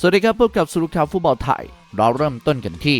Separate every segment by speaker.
Speaker 1: สวัสดีครับพบกับสุรุข่าวฟุตบอลไทย เราเริ่มต้นกันที่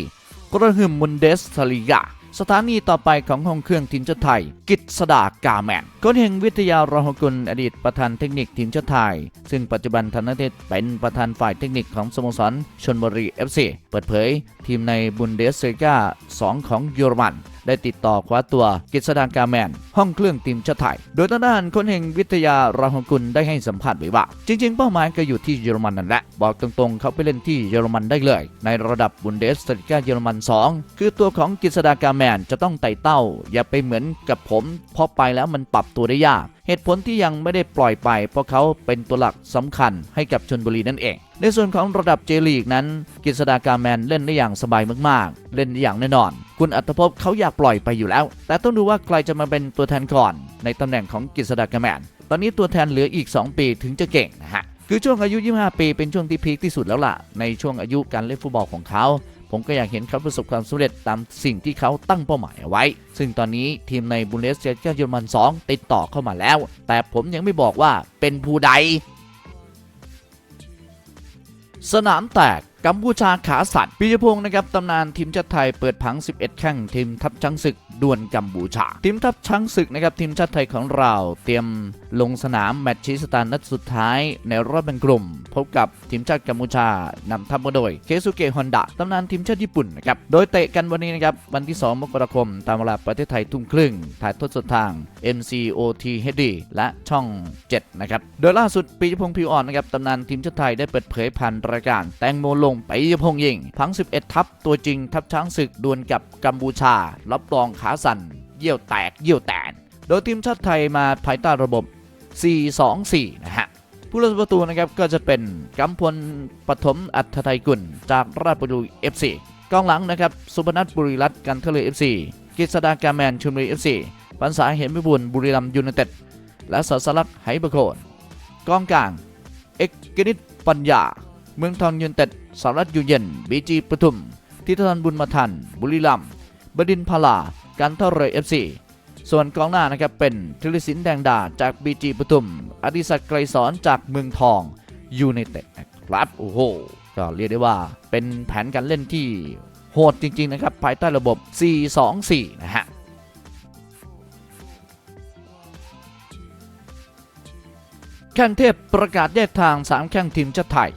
Speaker 1: กระหึ่มมุนเดสลีกาสถานีต่อไปของห้องเครื่องทีมชาติไทย กิตสดากาแมนคนแห่งวิทยารหกุลอดีตประธานเทคนิคทีมชาติไทย ซึ่งปัจจุบันธนเทศเป็นประธานฝ่ายเทคนิคของสโมสรชนบุรี FC เปิดเผย ทีมในบุนเดสลีกา2ของเยอรมัน ได้ติดต่อคว้าตัวกิษดากาแมน ห้องเครื่องทีมชาติไทย โดยทางด้านคนแห่งวิทยาราหกุลได้ให้สัมภาษณ์ไว้ว่า จริง ๆ เป้าหมายก็อยู่ที่เยอรมันนั่นแหละ บอกตรงๆ เขาไปเล่นที่เยอรมันได้เลย ในระดับบุนเดสติกาเยอรมัน 2 คือตัวของกิษดากาแมนจะต้องไต่เต้า อย่าไปเหมือนกับผมพอไปแล้วมันปรับตัวได้ยาก เหตุผลที่ยังไม่ได้ปล่อยไป เพราะเขาเป็นตัวหลักสำคัญให้กับชนบุรีนั่นเอง ในส่วนของระดับเจลีกนั้นกิษดากาแมนเล่นได้อย่างสบายมากๆ เล่นได้อย่างแน่นอน คุณอัตภพเขาอยากปล่อยไปอยู่แล้ว แต่ต้องดูว่าใครจะมาเป็นตัวแทนก่อน ในตำแหน่งของกิษดากาแมน ตอนนี้ตัวแทนเหลืออีก 2 ปีถึงจะเก่งนะฮะคือช่วงอายุ 25 ปีเป็นช่วงที่พีคที่สุดแล้วล่ะในช่วงอายุการเล่นฟุตบอลของเขา ผมก็อยากเห็นเขาประสบความสำเร็จตามสิ่งที่เขาตั้งเป้าหมายเอาไว้ ซึ่งตอนนี้ทีมในบุนเดสเซียเยอรมัน 2 ติดต่อเข้ามาแล้ว แต่ผมยังไม่บอกว่าเป็นผู้ใด สนามแตก กัมพูชาขาสั่นปิยพงศ์นะครับตำนานทีมชาติไทยเปิดผัง 11 แข้งทีมทัพช้างศึกดวลกัมพูชา ทีมทัพช้างศึกนะครับทีมชาติไทยของเรา เตรียมลงสนามแมตช์ชี้ชะตานัดสุดท้ายในรอบแบ่งกลุ่ม พบกับทีมชาติกัมพูชานำทัพมาโดยเคซุเกะฮอนดะตำนานทีมชาติญี่ปุ่นนะครับโดยเตะกันวันนี้นะครับวันที่ 2 มกราคมตามเวลาประเทศไทยทุ่มครึ่งถ่ายทอดสดทาง MCOT HD และช่อง 7 นะครับโดยล่าสุดปียพงศ์ผิวอ่อนนะครับตำนานทีมชาติไทยได้เปิดเผยผ่านรายการแตงโมลงปียพงยิงพัง11 ทัพตัวจริงทัพช้างศึกดวลกับกัมพูชา รับรองขาสั่นเยี่ยวแตกเยี่ยวแตน โดยทีมชาติไทยมาภายใต้ระบบ 4-2-4 นะฮะผู้รักษาประตูนะครับก็จะเป็นกัมพลปฐมอัธไทยกุลจากราชบุรี FC กองหลังนะครับสุพนัทบุรีรัตน์กันทะเล FC กฤษดากาแมนชลบุรี FC ปัญษาเห็นพิบูลบุรีรัมย์ยูไนเต็ดและสสลักไหประโคนกองกลาง เอกกนิตปัญญา เมืองทองยูไนเต็ด สารัตยูเย็น บีจีปทุม ทิทนบุญมาทัน บุรีรัมย์บดินพลา การท่าเรือ FC ส่วนกองหน้านะครับเป็นธิริสินแดงดาจากบีจีปทุม อดิศักดิ์ไกรสอนจากเมืองทองยูไนเต็ดครับโอ้โหก็เรียกได้ว่าเป็นแผนการเล่นที่โหดจริง ๆ นะครับ ภายใต้ระบบ 4-2-4 นะฮะแข้งเทพประกาศแยกทาง 3 แข้งทีมชาติไทย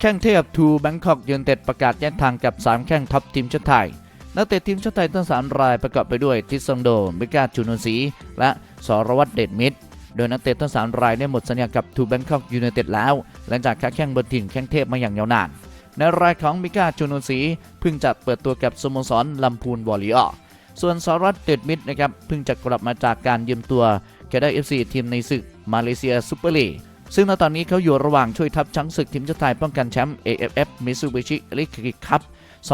Speaker 1: แข้งเทพทูแบงคอกยูนเต็ดประกาศแยกทางกับ 3 แข้งท็อปทีมชาติไทย นักเตะทีมชาติไทยทั้ง 3 รายประกอบไปด้วยทิสซองโดมิกาจูนนศรีและสรวัตรเดชมิตร โดยนักเตะทั้ง 3 รายได้หมดสัญญากับทูแบงคอกยูไนเต็ดแล้ว หลังจากค้าแข้งบนถิ่นแข้งเทพมาอย่างยาวนาน ในรายของมิกาจูนนศรีเพิ่งจะเปิดตัวกับสโมสรลำพูนวอลเลย์ส่วนสรวัตรเดชมิตรนะครับเพิ่งจะกลับมาจากการยืมตัวแคด้เอฟซีทีมในศึกมาเลเซียซูเปอร์ลีก ซึ่งณตอนนี้เขาอยู่ระหว่างช่วยทัพช้างศึกทีมชาติไทยป้องกันแชมป์ AFF Mitsubishi Electric Cup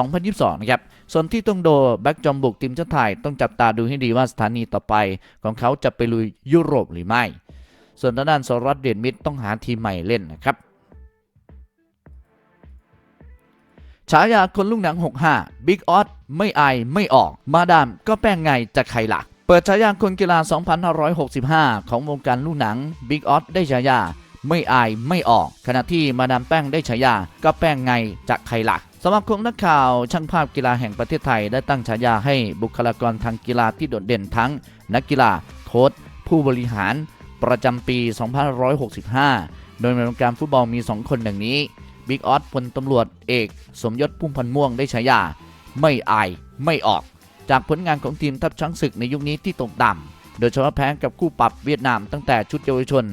Speaker 1: 2022 นะครับ ส่วนที่ต้องโดแบ็กจอมบุกทีมชาติไทยต้องจับตาดูให้ดีว่าสถานีต่อไป ของเขาจะไปลุยยุโรปหรือไม่ ส่วนด้านสรัตเด่นมิตรต้องหาทีมใหม่เล่นนะครับ ฉายาคนลูกหนัง 65 Big o อ d ไม่อายไม่ออก มาดามก็แป้งไงจะใครล่ะเปิดฉายาคนกีฬา 2565 ของวงการลูกหนัง Big o อ d ได้ฉายา ไม่อายไม่ออก ขณะที่มาดามแป้งได้ฉายาก็แป้งไงจะใครล่ะสมาคมนักข่าวช่างภาพกีฬาแห่งประเทศไทยได้ตั้งฉายาให้บุคลากรทางกีฬาที่โดดเด่นทั้ง นักกีฬาโค้ชผู้บริหาร ประจำปี 2565 โดยในวงการฟุตบอลมี 2 คนดังนี้บิ๊กออสพลตำรวจเอก สมยศพุ่มพันม่วงได้ฉายา ไม่อายไม่ออก จากผลงานของทีมทัพช้างศึกในยุคนี้ที่ตกต่ำโดยเฉพาะแพ้กับคู่ปรับเวียดนามตั้งแต่ชุดเยาวชน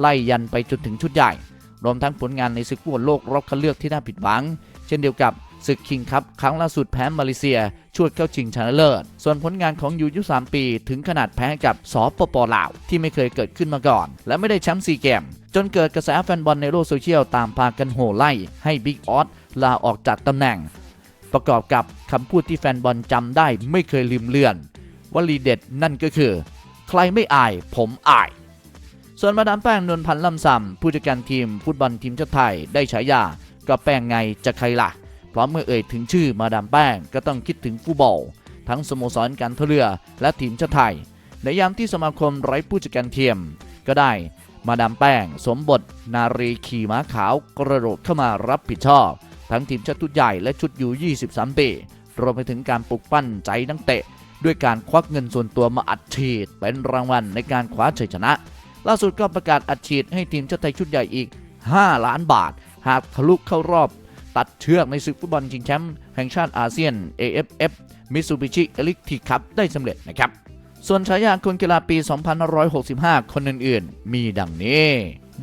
Speaker 1: ไล่ยันไปจนถึงชุดใหญ่ รวมทั้งผลงานในศึกฟุตบอลโลกรอบคัดเลือกที่น่าผิดหวัง เช่นเดียวกับศึกคิงคัพครั้งล่าสุดแพ้มาเลเซียชวดเข้าชิงชนะเลิศ ส่วนผลงานของยูยุ3ปี ถึงขนาดแพ้กับสปปลาว ที่ไม่เคยเกิดขึ้นมาก่อน และไม่ได้แชมป์ซีเกม จนเกิดกระแสแฟนบอลในโลกโซเชียลตามพากันโห่ไล่ ให้บิ๊กออสลาออกจากตำแหน่ง ประกอบกับคำพูดที่แฟนบอลจำได้ไม่เคยลืมเลือนวลีเด็ดนั่นก็คือ ใครไม่อายผมอาย ส่วนมาดามแป้งนวลพันธ์ลำซำผู้จัดการทีมฟุตบอลทีมชาติไทยได้ฉายาก็แป้งไงจะใครล่ะ เพราะเมื่อเอ่ยถึงชื่อมาดามแป้งก็ต้องคิดถึงฟุตบอลทั้งสโมสรการท่าเรือและทีมชาติไทย ในยามที่สมาคมไร้ผู้จัดการทีมก็ได้มาดามแป้ง สมบท นารีขี่ม้าขาวกระโดดเข้ามารับผิดชอบ ทั้งทีมชาติชุดใหญ่และชุดยู23ปีรวมไปถึงการปลุกปั้นใจนักเตะ ด้วยการควักเงินส่วนตัวมาอัดฉีดเป็นรางวัลในการคว้าชัยชนะ ล่าสุดก็ประกาศอัดฉีดให้ทีมชาติไทยชุดใหญ่อีก 5 ล้านบาท หากทะลุเข้ารอบตัดเชือกในศึกฟุตบอลชิงแชมป์แห่งชาติอาเซียน AFF Mitsubishi Electric Cup ได้สำเร็จนะครับ ส่วนฉายาคนกีฬาปี 2565 คนอื่นๆ มีดังนี้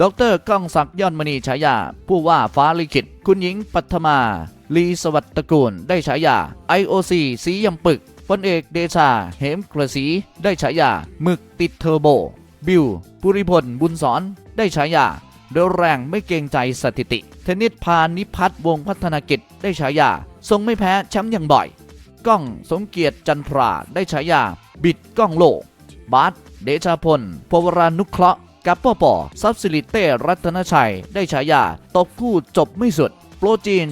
Speaker 1: ดรก้องศักดิ์ยอดมณีฉายา ผู้ว่าฟ้าลิขิต คุณหญิงปัทมา ลีสวัสดิ์ตระกูล ได้ฉายา IOC สียำปึกพลเอกเดชา เหมกระสี ได้ฉายาหมึกติดเทอร์โบ บิวปุริพล บุญสอนได้ฉายาเร็วแรงไม่เกรงใจสถิติ เทนนิสพานิพัฒน์วงพัฒนากิจได้ฉายา ทรงไม่แพ้แชมป์อย่างบ่อย ก้องสมเกียรติจันทราได้ฉายา บิดก้องโลก บาสเดชาพลพวรานุเคราะห์กับปอปอซับซิลิเต้รัตนชัย ได้ฉายา ตบคู่จบไม่สุด โปรจีน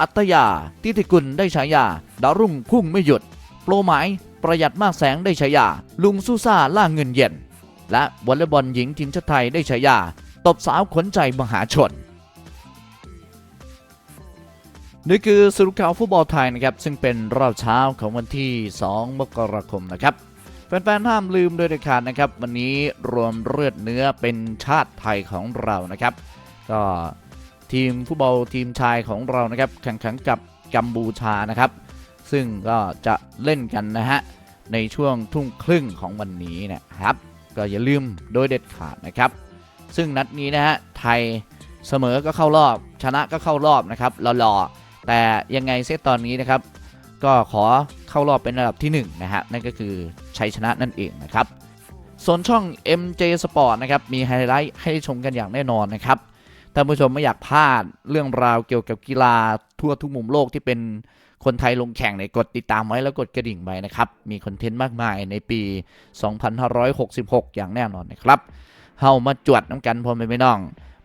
Speaker 1: อัตยา ทิติกุลได้ฉายา ดาวรุ่งพุ่งไม่หยุด โปรหมายประหยัดมากแสงได้ฉายา ลุงซูซ่าล่าเงินเย็น และวอลเลย์บอลหญิงทีมชาติไทยได้ฉายาตบสาวขนใจมหาชนนี่คือสรุปข่าวฟุตบอลไทยนะครับ ซึ่งเป็นรอบเช้าของวันที่ 2 มกราคมนะครับแฟนๆห้ามลืมโดยเด็ดขาดนะครับ วันนี้รวมเลือดเนื้อเป็นชาติไทยของเรานะครับ ก็ทีมฟุตบอลทีมชายของเรานะครับ แข่งขันกับกัมพูชานะครับ ซึ่งก็จะเล่นกันนะฮะในช่วงทุ่มครึ่งของวันนี้นะครับ ก็อย่าลืมโดยเด็ดขาดนะครับ ซึ่งนัดนี้นะฮะไทยเสมอก็เข้ารอบ ชนะก็เข้ารอบนะครับรอๆแต่ยังไงเซตตอนนี้นะครับ ก็ขอเข้ารอบเป็นระดับที่1นะฮะนั่นก็คือชัยชนะนั่นเองนะครับส่วนช่อง MJ Sport นะครับมีไฮไลท์ให้ชมกันอย่างแน่นอนนะครับท่านผู้ชมไม่อยากพลาดเรื่องราวเกี่ยวกับกีฬาทั่วทุกมุมโลกที่เป็น คนไทยลงแข่งในกดติดตามไว้แล้วกดกระดิ่งไว้นะครับ มีคอนเทนต์มากมายในปี 2566 อย่างแน่นอนนะครับเฮามาจวดน้ำกันพ่อแม่พี่น้อง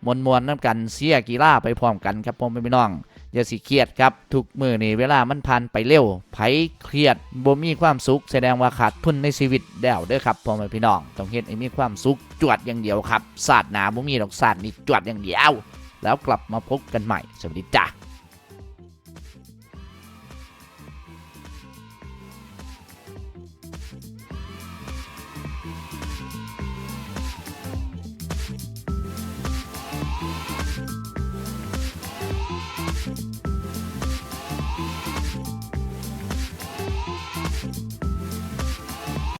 Speaker 1: มวนมวนน้ำกันเสียกีฬาไปพร้อมกันครับพ่อแม่พี่น้องอย่าสิเครียดครับ ทุกมือนี่เวลามันผ่านไปเร็วไผเครียดบ่มีความสุข แสดงว่าขาดทุนในชีวิตแล้วเด้อครับพ่อแม่พี่น้องต้องเฮ็ดให้มีความสุขจวดอย่างเดียวครับศาสตร์หนาบ่มีดอกศาสตร์นี่จวดอย่างเดียว แล้วกลับมาพบกันใหม่ สวัสดีจ้า